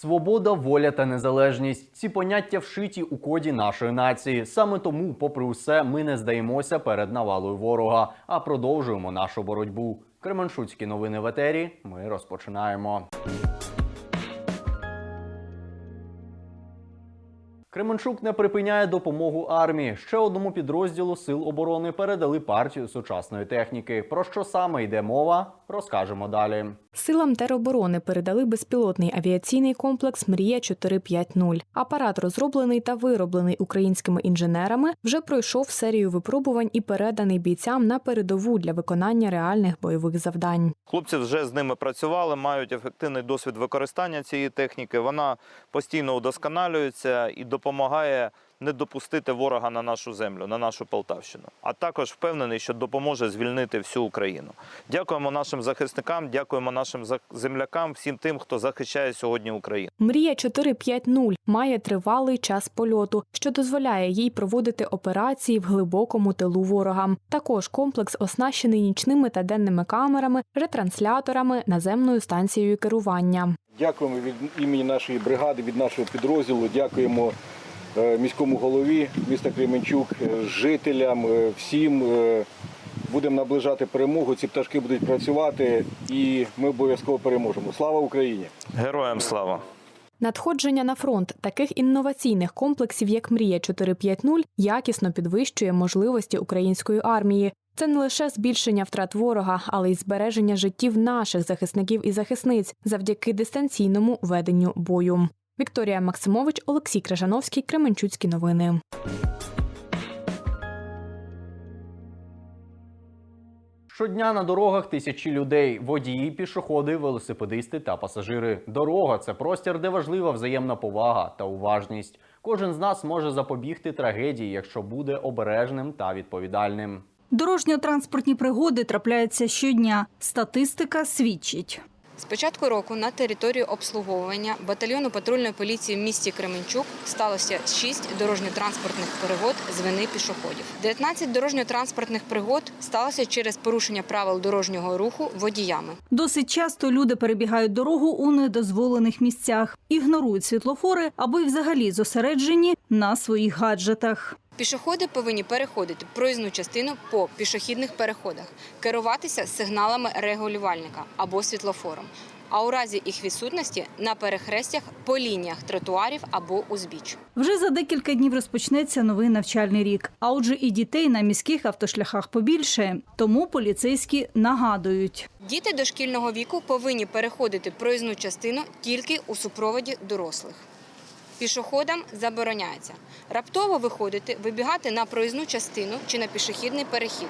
Свобода, воля та незалежність ці поняття вшиті у коді нашої нації. Саме тому, попри усе, ми не здаємося перед навалою ворога, а продовжуємо нашу боротьбу. Кременчуцькі новини в етері. Ми розпочинаємо. Кременчук не припиняє допомогу армії. Ще одному підрозділу сил оборони передали партію сучасної техніки. Про що саме йде мова, розкажемо далі. Силам тероборони передали безпілотний авіаційний комплекс Мрія 450 Апарат, розроблений та вироблений українськими інженерами, вже пройшов серію випробувань і переданий бійцям на передову для виконання реальних бойових завдань. Хлопці вже з ними працювали, мають ефективний досвід використання цієї техніки. Вона постійно удосконалюється і допомагає не допустити ворога на нашу землю, на нашу Полтавщину. А також впевнений, що допоможе звільнити всю Україну. Дякуємо нашим захисникам, дякуємо нашим землякам, всім тим, хто захищає сьогодні Україну. Мрія 450 має тривалий час польоту, що дозволяє їй проводити операції в глибокому тилу ворога. Також комплекс оснащений нічними та денними камерами, ретрансляторами, наземною станцією керування. Дякуємо від імені нашої бригади, від нашого підрозділу. Дякуємо міському голові міста Кременчук, е, жителям, е, всім. Е, Будемо наближати перемогу. Ці пташки будуть працювати, і ми обов'язково переможемо. Слава Україні! Героям слава! Надходження на фронт таких інноваційних комплексів, як Мрія 450, якісно підвищує можливості української армії. Це не лише збільшення втрат ворога, але й збереження життів наших захисників і захисниць завдяки дистанційному веденню бою. Вікторія Максимович, Олексій Крижановський, Кременчуцькі новини. Щодня на дорогах тисячі людей: водії, пішоходи, велосипедисти та пасажири. Дорога це простір, де важлива взаємна повага та уважність. Кожен з нас може запобігти трагедії, якщо буде обережним та відповідальним. Дорожньо-транспортні пригоди трапляються щодня. Статистика свідчить. З початку року на території обслуговування батальйону патрульної поліції в місті Кременчук сталося 6 дорожньо-транспортних пригод з вини пішоходів. 19 дорожньо-транспортних пригод сталося через порушення правил дорожнього руху водіями. Досить часто люди перебігають дорогу у недозволених місцях, ігнорують світлофори або й взагалі зосереджені на своїх гаджетах. Пішоходи повинні переходити проїзну частину по пішохідних переходах, керуватися сигналами регулювальника або світлофором. А у разі їх відсутності на перехрестях по лініях тротуарів або узбіч. Вже за декілька днів розпочнеться новий навчальний рік. А отже, і дітей на міських автошляхах побільше. Тому поліцейські нагадують. Діти дошкільного віку повинні переходити проїзну частину тільки у супроводі дорослих. Пішоходам забороняється раптово виходити, вибігати на проїзну частину чи на пішохідний перехід,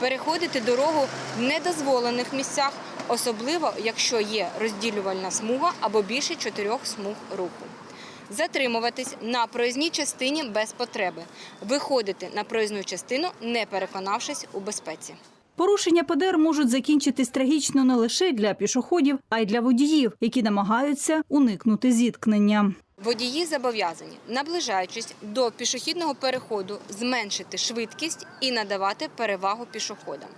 переходити дорогу в недозволених місцях, особливо якщо є розділювальна смуга або більше чотирьох смуг руху. Затримуватись на проїзній частині без потреби, виходити на проїзну частину, не переконавшись у безпеці. Порушення ПДР можуть закінчитись трагічно не лише для пішоходів, а й для водіїв, які намагаються уникнути зіткнення. Водії зобов'язані, наближаючись до пішохідного переходу, зменшити швидкість і надавати перевагу пішоходам.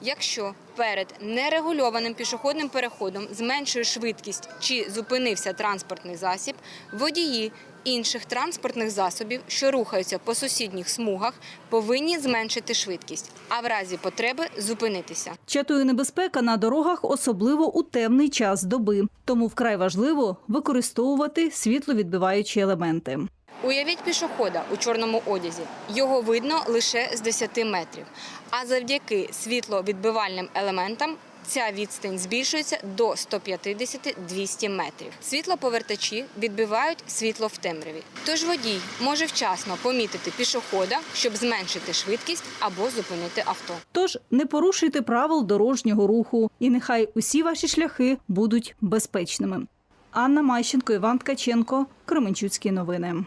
Якщо перед нерегульованим пішохідним переходом зменшує швидкість чи зупинився транспортний засіб, водії інших транспортних засобів, що рухаються по сусідніх смугах, повинні зменшити швидкість, а в разі потреби зупинитися. Чатує небезпека на дорогах, особливо у темний час доби. Тому вкрай важливо використовувати світловідбиваючі елементи. Уявіть пішохода у чорному одязі. Його видно лише з 10 метрів. А завдяки світловідбивальним елементам ця відстань збільшується до 150-200 метрів. Світлоповертачі відбивають світло в темряві. Тож водій може вчасно помітити пішохода, щоб зменшити швидкість або зупинити авто. Тож не порушуйте правил дорожнього руху, і нехай усі ваші шляхи будуть безпечними. Анна Майщенко, Іван Ткаченко, Кременчуцькі новини.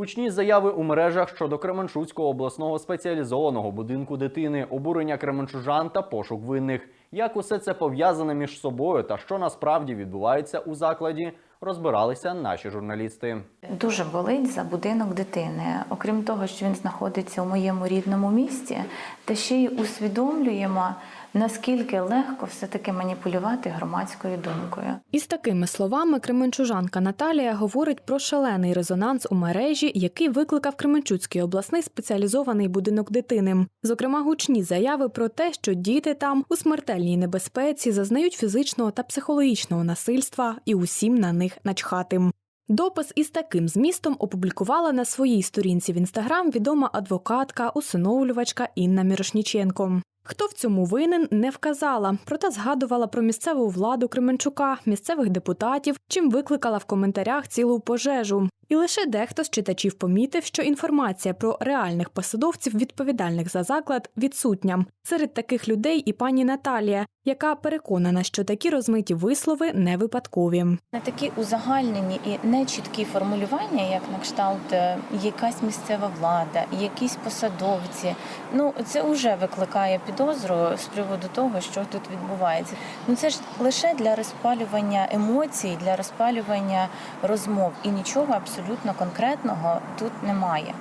Гучні заяви у мережах щодо Кременчуцького обласного спеціалізованого будинку дитини, обурення кременчужан та пошук винних. Як усе це пов'язане між собою та що насправді відбувається у закладі, розбиралися наші журналісти. Дуже болить за будинок дитини. Окрім того, що він знаходиться у моєму рідному місті, та ще й усвідомлюємо, наскільки легко все-таки маніпулювати громадською думкою. Із такими словами кременчужанка Наталія говорить про шалений резонанс у мережі, який викликав Кременчуцький обласний спеціалізований будинок дитини. Зокрема, гучні заяви про те, що діти там у смертельній небезпеці зазнають фізичного та психологічного насильства і усім на них начхати. Допис із таким змістом опублікувала на своїй сторінці в інстаграм відома адвокатка, усиновлювачка Інна Мірошніченко. Хто в цьому винен, не вказала, проте згадувала про місцеву владу Кременчука, місцевих депутатів, чим викликала в коментарях цілу пожежу. І лише дехто з читачів помітив, що інформація про реальних посадовців, відповідальних за заклад, відсутня. Серед таких людей і пані Наталія, яка переконана, що такі розмиті вислови не випадкові. На такі узагальнені і нечіткі формулювання, як на кшталт е, якась місцева влада, якісь посадовці. Ну це вже викликає підозру з приводу того, що тут відбувається. Ну це ж лише для розпалювання емоцій, для розпалювання розмов, і нічого абсолютно конкретного тут немає.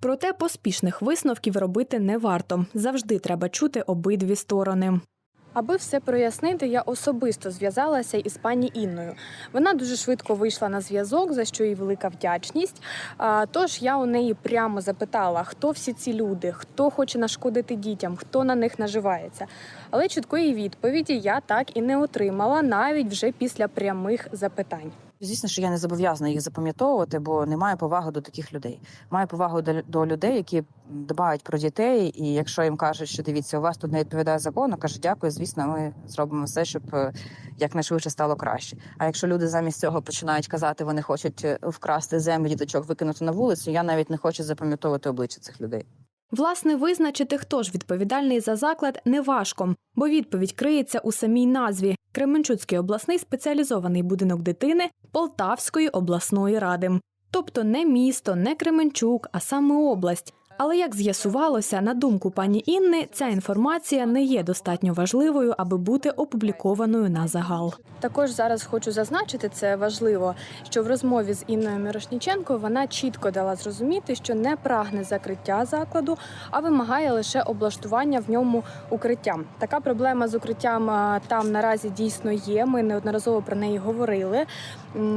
Проте поспішних висновків робити не варто. Завжди треба чути обидві сторони. Аби все прояснити, я особисто зв'язалася із пані Інною. Вона дуже швидко вийшла на зв'язок, за що їй велика вдячність. Тож я у неї прямо запитала, хто всі ці люди, хто хоче нашкодити дітям, хто на них наживається. Але чіткої відповіді я так і не отримала, навіть вже після прямих запитань. Звісно, що я не зобов'язана їх запам'ятовувати, бо не маю поваги до таких людей. Маю повагу до, до людей, які дбають про дітей. І якщо їм кажуть, що дивіться, у вас тут не відповідає закону, каже, дякую, звісно, ми зробимо все, щоб е, якнайшвидше стало краще. А якщо люди замість цього починають казати, вони хочуть е, вкрасти землю, діточок викинути на вулицю, я навіть не хочу запам'ятовувати обличчя цих людей. Власне, визначити, хто ж відповідальний за заклад, неважко, бо відповідь криється у самій назві Кременчуцький обласний спеціалізований будинок дитини Полтавської обласної ради. Тобто не місто, не Кременчук, а саме область. Але як з'ясувалося, на думку пані Інни, ця інформація не є достатньо важливою, аби бути опублікованою на загал. Також зараз хочу зазначити, це важливо, що в розмові з Інною Мірошніченко вона чітко дала зрозуміти, що не прагне закриття закладу, а вимагає лише облаштування в ньому укриття. Така проблема з укриттям там наразі дійсно є. Ми неодноразово про неї говорили.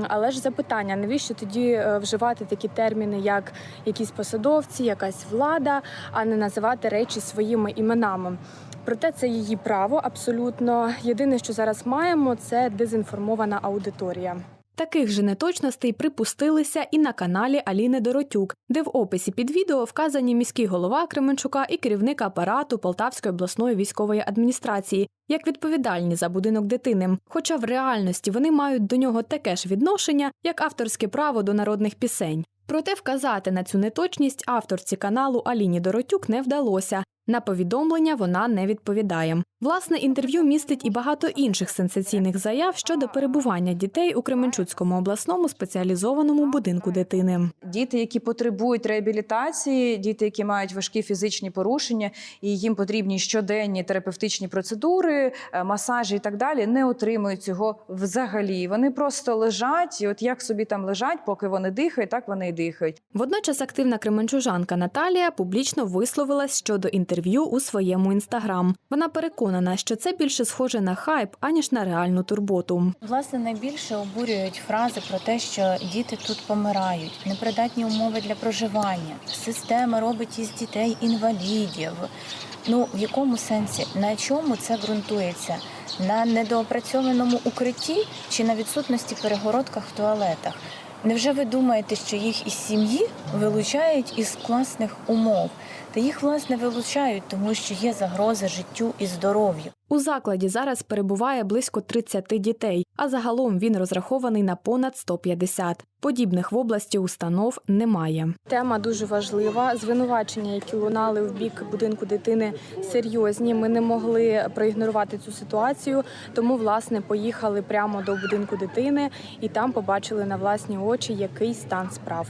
Але ж запитання, навіщо тоді е, вживати такі терміни, як якісь посадовці, якась влада, а не називати речі своїми іменами. Проте це її право абсолютно. Єдине, що зараз маємо, це дезінформована аудиторія. Таких же неточностей припустилися і на каналі Аліни Доротюк, де в описі під відео вказані міський голова Кременчука і керівник апарату Полтавської обласної військової адміністрації як відповідальні за будинок дитини. Хоча в реальності вони мають до нього таке ж відношення, як авторське право до народних пісень. Проте вказати на цю неточність авторці каналу Аліні Доротюк не вдалося. На повідомлення вона не відповідає. Власне, інтерв'ю містить і багато інших сенсаційних заяв щодо перебування дітей у Кременчуцькому обласному спеціалізованому будинку дитини. Діти, які потребують реабілітації, діти, які мають важкі фізичні порушення, і їм потрібні щоденні терапевтичні процедури, е, масажі і так далі, не отримують цього взагалі. Вони просто лежать, і от як собі там лежать, поки вони дихають, так вони і дихають. Водночас активна кременчужанка Наталія публічно висловилась щодо інтерв'ю у своєму інстаграм. Вона переконана, що це більше схоже на хайп аніж на реальну турботу. Власне, найбільше обурюють фрази про те, що діти тут помирають, непридатні умови для проживання. Система робить із дітей інвалідів. Ну в якому сенсі? На чому це ґрунтується? На недоопрацьованому укритті чи на відсутності перегородках в туалетах? Невже ви думаєте, що їх із сім'ї вилучають із класних умов? Та їх власне вилучають, тому що є загроза життю і здоров'ю. У закладі зараз перебуває близько 30 дітей, а загалом він розрахований на понад 150. Подібних в області установ немає. Тема дуже важлива. Звинувачення, які лунали в бік будинку дитини, серйозні. Ми не могли проігнорувати цю ситуацію, тому власне поїхали прямо до будинку дитини і там побачили на власні очі, який стан справ.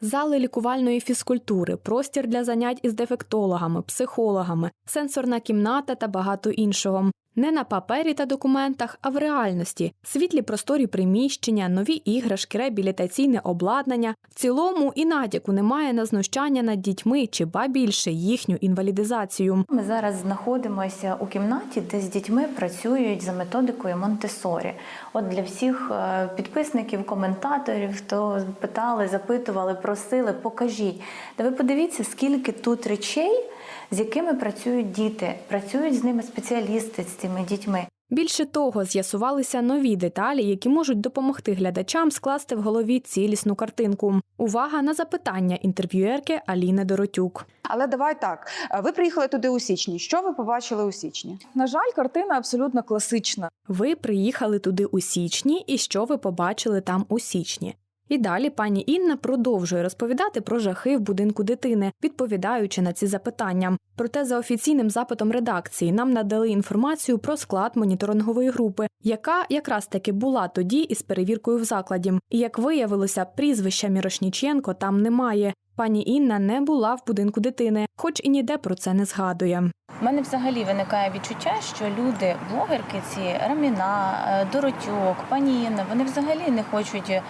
Зали лікувальної фізкультури, простір для занять із дефектологами, психологами, сенсорна кімната та багато іншого. Не на папері та документах, а в реальності. Світлі просторі приміщення, нові іграшки, реабілітаційне обладнання. В цілому і натяку немає на знущання над дітьми чи ба більше їхню інвалідизацію. Ми зараз знаходимося у кімнаті, де з дітьми працюють за методикою Монтесорі. От для всіх е, підписників, коментаторів, хто питали, запитували, просили, покажіть. Та ви подивіться, скільки тут речей, з якими працюють діти. Працюють з ними спеціалісти з цими дітьми. Більше того, з'ясувалися нові деталі, які можуть допомогти глядачам скласти в голові цілісну картинку. Увага на запитання інтерв'юерки Аліни Доротюк. Але давай так. Ви приїхали туди у січні. Що ви побачили у січні? На жаль, картина абсолютно класична. Ви приїхали туди у січні, і що ви побачили там у січні? І далі пані Інна продовжує розповідати про жахи в будинку дитини, відповідаючи на ці запитання. Проте, за офіційним запитом редакції, нам надали інформацію про склад моніторингової групи, яка якраз таки була тоді із перевіркою в закладі. І як виявилося, прізвища Мірошніченко там немає. Пані Інна не була в будинку дитини, хоч і ніде про це не згадує. У мене взагалі виникає відчуття, що люди, блогерки ці Раміна, е, Доротюк, пані Інна, вони взагалі не хочуть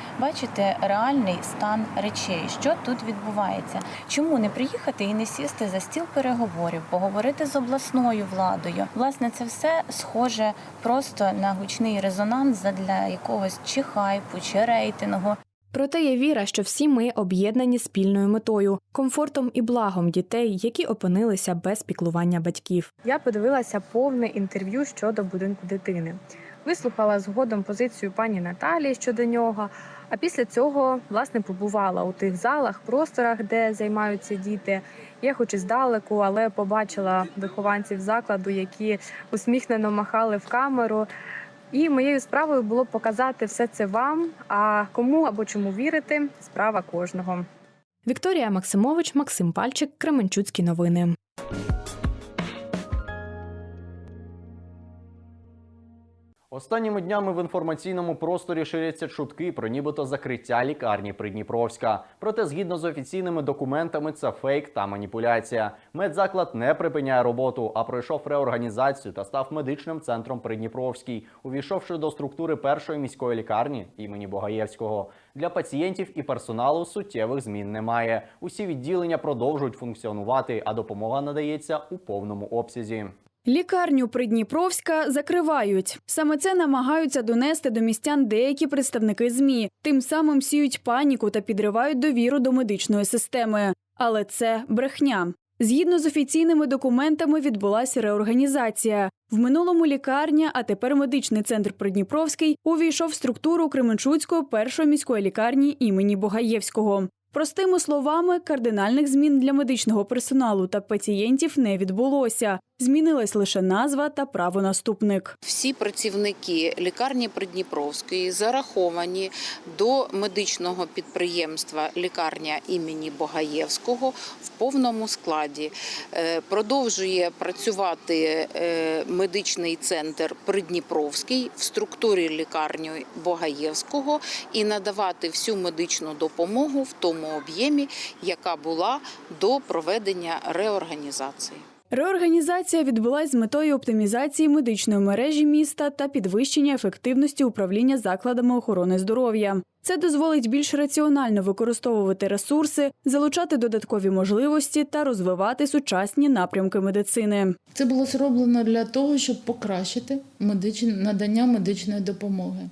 бачити реальний стан речей, що тут відбувається. Чому не приїхати і не сісти за стіл переговорів, поговорити з обласною владою? Власне, це все схоже просто на гучний резонанс задля якогось чи хайпу, чи рейтингу. Проте є віра, що всі ми об'єднані спільною метою комфортом і благом дітей, які опинилися без піклування батьків. Я подивилася повне інтерв'ю щодо будинку дитини. Вислухала згодом позицію пані Наталії щодо нього. А після цього власне побувала у тих залах, просторах, де займаються діти. Я хоч і здалеку, але побачила вихованців закладу, які усміхнено махали в камеру. І моєю справою було показати все це вам. А кому або чому вірити справа кожного. Вікторія Максимович, Максим Пальчик, Кременчуцькі новини. Останніми днями в інформаційному просторі ширяться чутки про нібито закриття лікарні Придніпровська. Проте, згідно з офіційними документами, це фейк та маніпуляція. Медзаклад не припиняє роботу, а пройшов реорганізацію та став медичним центром Придніпровський, увійшовши до структури першої міської лікарні імені Богаєвського. Для пацієнтів і персоналу суттєвих змін немає. Усі відділення продовжують функціонувати, а допомога надається у повному обсязі. Лікарню Придніпровська закривають. Саме це намагаються донести до містян деякі представники ЗМІ. Тим самим сіють паніку та підривають довіру до медичної системи. Але це брехня. Згідно з офіційними документами відбулася реорганізація. В минулому лікарня, а тепер медичний центр Придніпровський увійшов в структуру Кременчуцької першої міської лікарні імені Богаєвського. Простими словами, кардинальних змін для медичного персоналу та пацієнтів не відбулося. Змінилась лише назва та правонаступник. Всі працівники лікарні Придніпровської зараховані до медичного підприємства лікарня імені Богаєвського в повному складі. Е, Продовжує працювати е, медичний центр Придніпровський в структурі лікарні Богаєвського і надавати всю медичну допомогу в тому об'ємі, яка була до проведення реорганізації. Реорганізація відбулась з метою оптимізації медичної мережі міста та підвищення ефективності управління закладами охорони здоров'я. Це дозволить більш раціонально використовувати ресурси, залучати додаткові можливості та розвивати сучасні напрямки медицини. Це було зроблено для того, щоб покращити медичне надання медичної допомоги.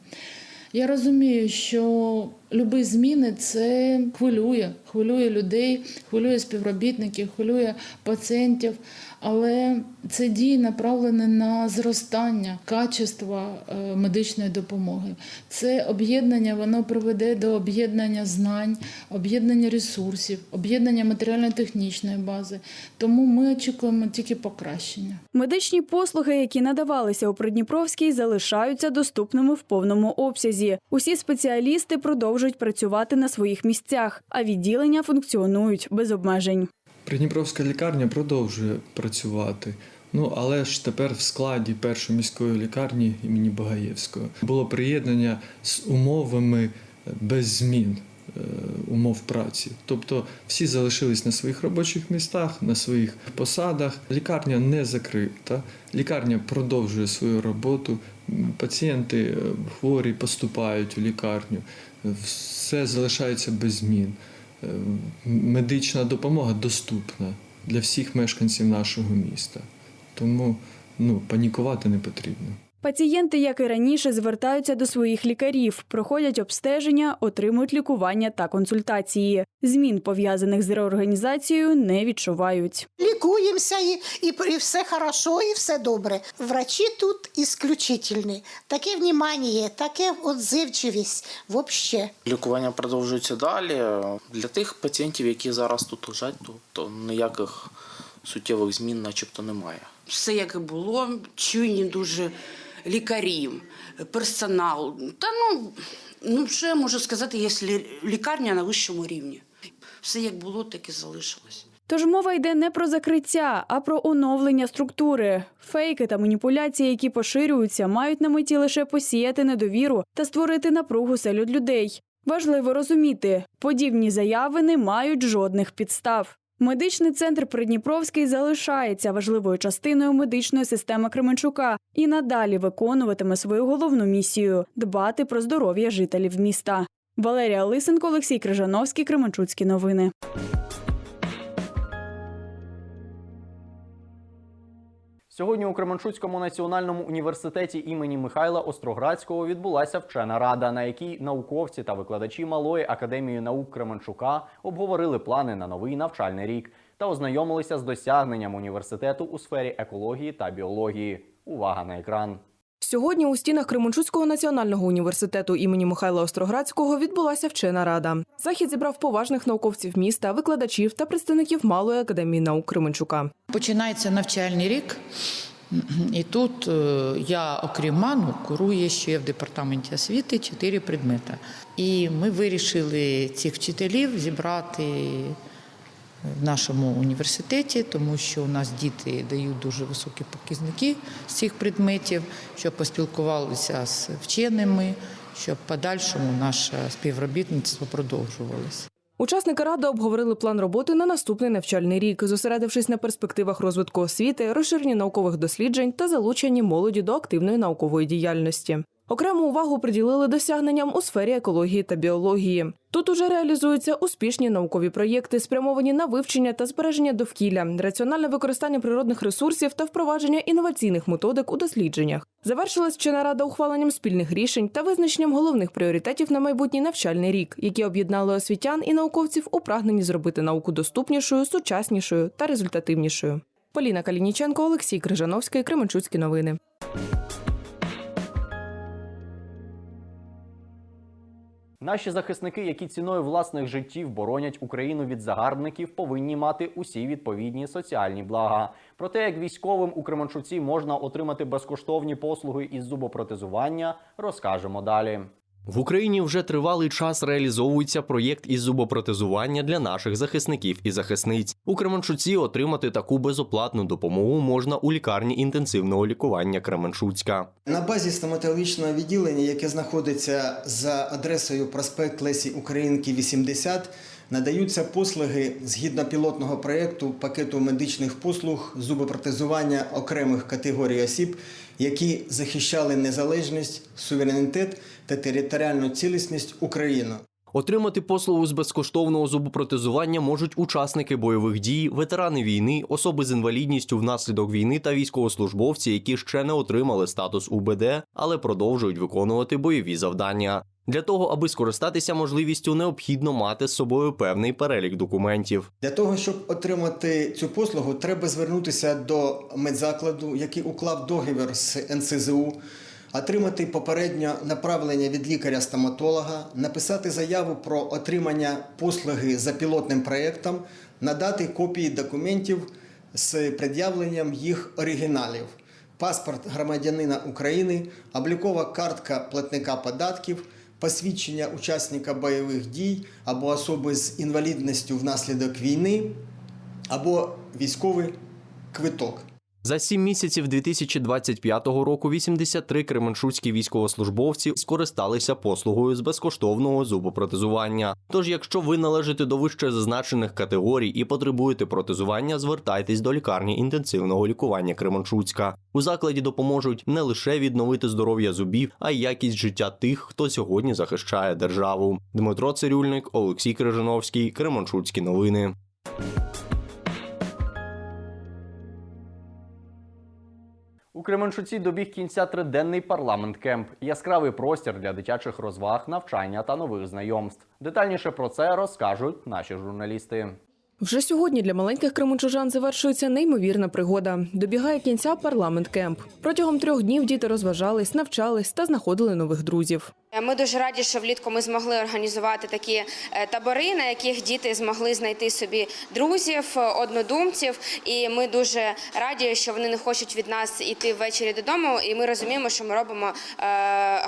Я розумію, що любі зміни це хвилює, хвилює людей, хвилює співробітників, хвилює пацієнтів, але це дії направлені на зростання качества е, медичної допомоги. Це об'єднання воно приведе до об'єднання знань, об'єднання ресурсів, об'єднання матеріально-технічної бази. Тому ми очікуємо тільки покращення. Медичні послуги, які надавалися у Придніпровській, залишаються доступними в повному обсязі. Усі спеціалісти продовжують працювати на своїх місцях, а відділення функціонують без обмежень. Придніпровська лікарня продовжує працювати. Ну але ж тепер в складі першої міської лікарні імені Багаєвського було приєднання з умовами без змін. е, умов праці. Тобто всі залишились на своїх робочих містах, на своїх посадах. Лікарня не закрита, лікарня продовжує свою роботу. Пацієнти е, хворі поступають у лікарню, все залишається без змін. Е, Медична допомога доступна для всіх мешканців нашого міста. Тому ну, панікувати не потрібно. Пацієнти, як і раніше, звертаються до своїх лікарів, проходять обстеження, отримують лікування та консультації. Змін, пов'язаних з реорганізацією, не відчувають. Лікуємося і, і, і все хорошо, і все добре. Врачі тут ісключительні. Таке внимання, таке отзивчивість взагалі. Лікування продовжується далі. Для тих пацієнтів, які зараз тут лежать, то, то ніяких суттєвих змін начебто немає. Все як і було, чуйні дуже лікарі, персонал. Та ну, ну що я можу сказати, якщо лікарня на вищому рівні. Все як було, так і залишилось. Тож мова йде не про закриття, а про оновлення структури. Фейки та маніпуляції, які поширюються, мають на меті лише посіяти недовіру та створити напругу серед людей. Важливо розуміти, подібні заяви не мають жодних підстав. Медичний центр Придніпровський залишається важливою частиною медичної системи Кременчука і надалі виконуватиме свою головну місію дбати про здоров'я жителів міста. Валерія Лисенко, Олексій Крижановський, Кременчуцькі новини. Сьогодні у Кременчуцькому національному університеті імені Михайла Остроградського відбулася вчена рада, на якій науковці та викладачі Малої академії наук Кременчука обговорили плани на новий навчальний рік та ознайомилися з досягненням університету у сфері екології та біології. Увага на екран. Сьогодні у стінах Кременчуцького національного університету імені Михайла Остроградського відбулася вчена рада. Захід зібрав поважних науковців міста, викладачів та представників Малої академії наук Кременчука. Починається навчальний рік, і тут е, я, окрім МАНу, курую ще в департаменті освіти чотири предмети. І ми вирішили цих вчителів зібрати в нашому університеті, тому що у нас діти дають дуже високі показники з цих предметів, щоб поспілкувалися з вченими, щоб подальшому наше співробітництво продовжувалося. Учасники ради обговорили план роботи на наступний навчальний рік, зосередившись на перспективах розвитку освіти, розширенні наукових досліджень та залученні молоді до активної наукової діяльності. Окрему увагу приділили досягненням у сфері екології та біології. Тут уже реалізуються успішні наукові проєкти, спрямовані на вивчення та збереження довкілля, раціональне використання природних ресурсів та впровадження інноваційних методик у дослідженнях. Завершилась вчена рада ухваленням спільних рішень та визначенням головних пріоритетів на майбутній навчальний рік, які об'єднали освітян і науковців у прагненні зробити науку доступнішою, сучаснішою та результативнішою. Поліна Калініченко, Олексій Крижановський, Кременчуцькі новини. Наші захисники, які ціною власних життів боронять Україну від загарбників, повинні мати усі відповідні соціальні блага. Про те, як військовим у Кременчуці можна отримати безкоштовні послуги із зубопротезування, розкажемо далі. В Україні вже тривалий час реалізовується проєкт із зубопротезування для наших захисників і захисниць. У Кременчуці отримати таку безоплатну допомогу можна у лікарні інтенсивного лікування Кременчуцька. На базі стоматологічного відділення, яке знаходиться за адресою проспект Лесі Українки, 80, надаються послуги згідно пілотного проєкту пакету медичних послуг зубопротезування окремих категорій осіб, які захищали незалежність, суверенітет та територіальну цілісність України. Отримати послугу з безкоштовного зубопротезування можуть учасники бойових дій, ветерани війни, особи з інвалідністю внаслідок війни та військовослужбовці, які ще не отримали статус УБД, але продовжують виконувати бойові завдання. Для того, аби скористатися можливістю, необхідно мати з собою певний перелік документів. Для того, щоб отримати цю послугу, треба звернутися до медзакладу, який уклав договір з НСЗУ, отримати попередньо направлення від лікаря-стоматолога, написати заяву про отримання послуги за пілотним проєктом, надати копії документів з пред'явленням їх оригіналів. Паспорт громадянина України, облікова картка платника податків, посвідчення учасника бойових дій або особи з інвалідністю внаслідок війни, або військовий квиток. За сім місяців 2025 року 83 кременчуцькі військовослужбовці скористалися послугою з безкоштовного зубопротезування. Тож, якщо ви належите до вище зазначених категорій і потребуєте протезування, звертайтесь до лікарні інтенсивного лікування Кременчуцька. У закладі допоможуть не лише відновити здоров'я зубів, а й якість життя тих, хто сьогодні захищає державу. Дмитро Цирюльник, Олексій Крижановський, Кременчуцькі новини. Кременчуці добіг кінця триденний парламент кемп. Яскравий простір для дитячих розваг, навчання та нових знайомств. Детальніше про це розкажуть наші журналісти. Вже сьогодні для маленьких кременчужан завершується неймовірна пригода. Добігає кінця парламент кемп. Протягом трьох днів діти розважались, навчались та знаходили нових друзів. Ми дуже раді, що влітку ми змогли організувати такі е, табори, на яких діти змогли знайти собі друзів, е, однодумців. І ми дуже раді, що вони не хочуть від нас іти ввечері додому. І ми розуміємо, що ми робимо е,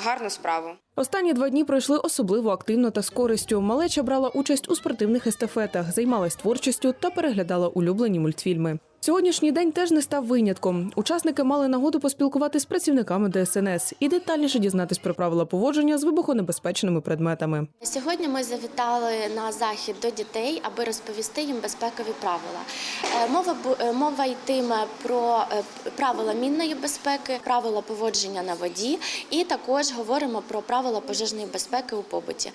гарну справу. Останні два дні пройшли особливо активно та з користю. Малеча брала участь у спортивних естафетах, займалась творчістю та переглядала улюблені мультфільми. Сьогоднішній день теж не став винятком. Учасники мали нагоду поспілкувати з працівниками ДСНС і детальніше дізнатись про правила поводження з вибухонебезпечними предметами. Сьогодні ми завітали на захід до дітей, аби розповісти їм безпекові правила. Е, Мова е, мова йтиме про е, правила мінної безпеки, правила поводження на воді, і також говоримо про правила пожежної безпеки у побуті.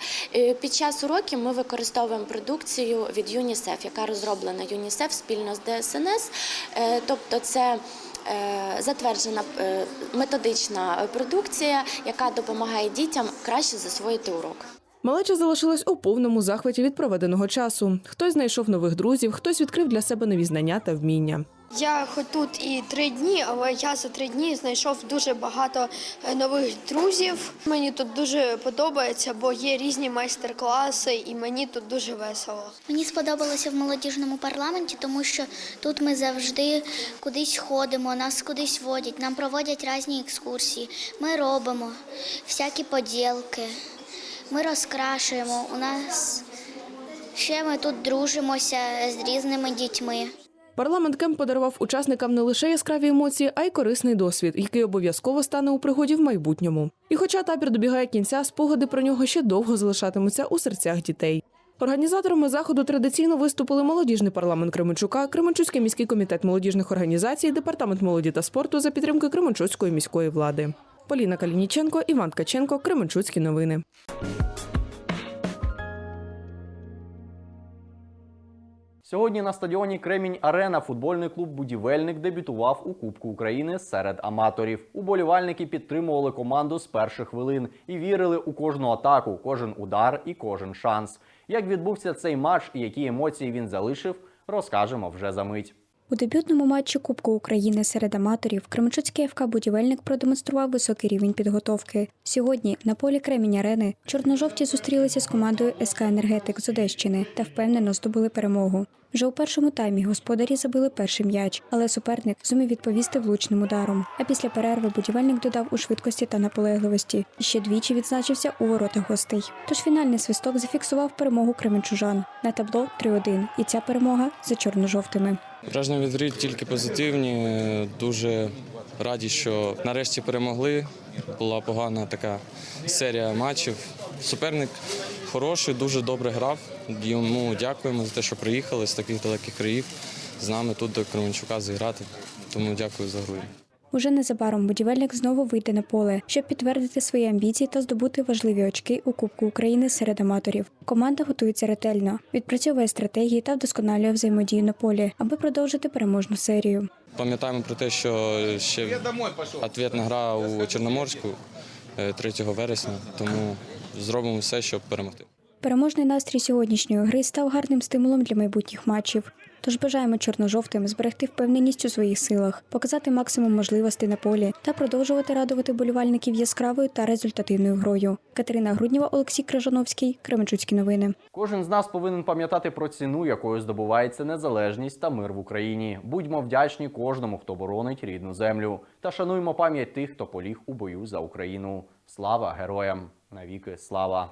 Під час уроків ми використовуємо продукцію від ЮНІСЕФ, яка розроблена ЮНІСЕФ спільно з ДСНС. Е, Тобто, це е, затверджена е, методична продукція, яка допомагає дітям краще засвоїти урок. Малеча залишилась у повному захваті від проведеного часу. Хтось знайшов нових друзів, хтось відкрив для себе нові знання та вміння. Я хоч тут і три дні, але я за три дні знайшов дуже багато е, нових друзів. Мені тут дуже подобається, бо є різні майстер-класи, і мені тут дуже весело. Мені сподобалося в молодіжному парламенті, тому що тут ми завжди кудись ходимо, нас кудись водять, нам проводять різні екскурсії. Ми робимо всякі поділки, ми розкрашуємо. У нас ще ми тут дружимося з різними дітьми. Парламент кемп подарував учасникам не лише яскраві емоції, а й корисний досвід, який обов'язково стане у пригоді в майбутньому. І хоча табір добігає кінця, спогади про нього ще довго залишатимуться у серцях дітей. Організаторами заходу традиційно виступили молодіжний парламент Кременчука, Кременчуцький міський комітет молодіжних організацій, департамент молоді та спорту за підтримки Кременчуцької міської влади. Поліна Калініченко, Іван Ткаченко, Кременчуцькі новини. Сьогодні на стадіоні Кремінь Арена футбольний клуб Будівельник дебютував у Кубку України серед аматорів. Уболівальники підтримували команду з перших хвилин і вірили у кожну атаку, кожен удар і кожен шанс. Як відбувся цей матч і які емоції він залишив, розкажемо вже за мить. У дебютному матчі Кубку України серед аматорів Кременчуцький ФК Будівельник продемонстрував високий рівень підготовки. Сьогодні на полі Кремінь арени чорно-жовті зустрілися з командою СК Енергетик з Одещини та впевнено здобули перемогу. Вже у першому таймі господарі забили перший м'яч, але суперник зумів відповісти влучним ударом. А після перерви будівельник додав у швидкості та наполегливості і ще двічі відзначився у воротах гостей. Тож фінальний свисток зафіксував перемогу кременчужан на табло 3-1. І ця перемога за чорно-жовтими. Враження від гри тільки позитивні. Дуже раді, що нарешті перемогли. Була погана така серія матчів. Суперник хороший, дуже добре грав. Йому дякуємо за те, що приїхали з таких далеких країв з нами тут до Кременчука зіграти. Тому дякую за гру. Уже незабаром будівельник знову вийде на поле, щоб підтвердити свої амбіції та здобути важливі очки у Кубку України серед аматорів. Команда готується ретельно, відпрацьовує стратегії та вдосконалює взаємодію на полі, аби продовжити переможну серію. Пам'ятаємо про те, що ще відповідна гра у Чорноморську е, 3 вересня, тому зробимо все, щоб перемогти. Переможний настрій сьогоднішньої гри став гарним стимулом для майбутніх матчів. Тож бажаємо чорно-жовтим зберегти впевненість у своїх силах, показати максимум можливостей на полі та продовжувати радувати болівальників яскравою та результативною грою. Катерина Груднєва, Олексій Крижановський, Кременчуцькі новини. Кожен з нас повинен пам'ятати про ціну, якою здобувається незалежність та мир в Україні. Будьмо вдячні кожному, хто боронить рідну землю, та шануймо пам'ять тих, хто поліг у бою за Україну. Слава героям! Навіки слава!